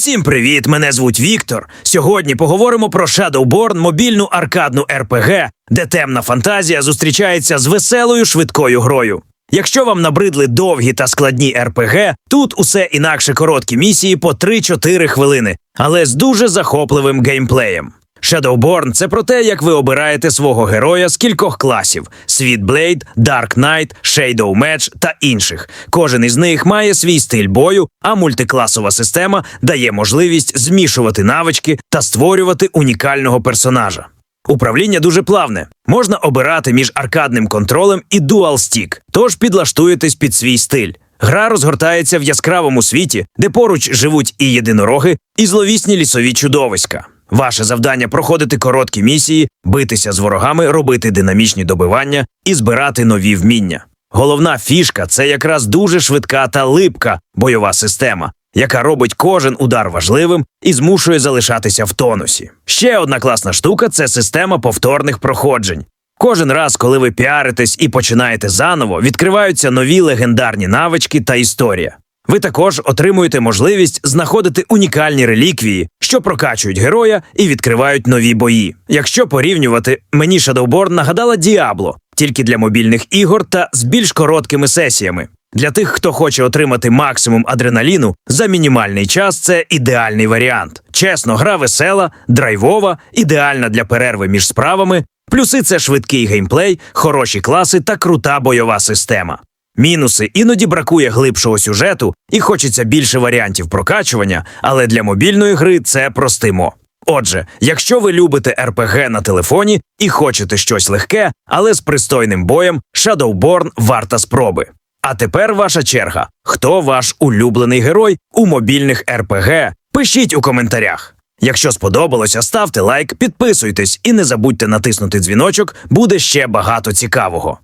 Усім привіт! Мене звуть Віктор. Сьогодні поговоримо про Shadowborn, мобільну аркадну РПГ, де темна фантазія зустрічається з веселою швидкою грою. Якщо вам набридли довгі та складні РПГ, тут усе інакше короткі місії по 3-4 хвилини, але з дуже захопливим геймплеєм. Shadowborn – це про те, як ви обираєте свого героя з кількох класів: Sweetblade, Dark Knight, Shadow Match та інших. Кожен із них має свій стиль бою, а мультикласова система дає можливість змішувати навички та створювати унікального персонажа. Управління дуже плавне. Можна обирати між аркадним контролем і Dual Stick, тож підлаштуєтесь під свій стиль. Гра розгортається в яскравому світі, де поруч живуть і єдинороги, і зловісні лісові чудовиська. Ваше завдання проходити короткі місії, битися з ворогами, робити динамічні добивання і збирати нові вміння. Головна фішка це якраз дуже швидка та липка бойова система, яка робить кожен удар важливим і змушує залишатися в тонусі. Ще одна класна штука це система повторних проходжень. Кожен раз, коли ви піаритесь і починаєте заново, відкриваються нові легендарні навички та історія. Ви також отримуєте можливість знаходити унікальні реліквії, що прокачують героя і відкривають нові бої. Якщо порівнювати, мені Shadowborn нагадала Діабло, тільки для мобільних ігор та з більш короткими сесіями. Для тих, хто хоче отримати максимум адреналіну за мінімальний час, це ідеальний варіант. Чесно, гра весела, драйвова, ідеальна для перерви між справами. Плюси це швидкий геймплей, хороші класи та крута бойова система. Мінуси іноді бракує глибшого сюжету і хочеться більше варіантів прокачування, але для мобільної гри це простимо. Отже, якщо ви любите РПГ на телефоні і хочете щось легке, але з пристойним боєм, Shadowborn варта спроби. А тепер ваша черга. Хто ваш улюблений герой у мобільних РПГ? Пишіть у коментарях. Якщо сподобалося, ставте лайк, підписуйтесь і не забудьте натиснути дзвіночок, буде ще багато цікавого.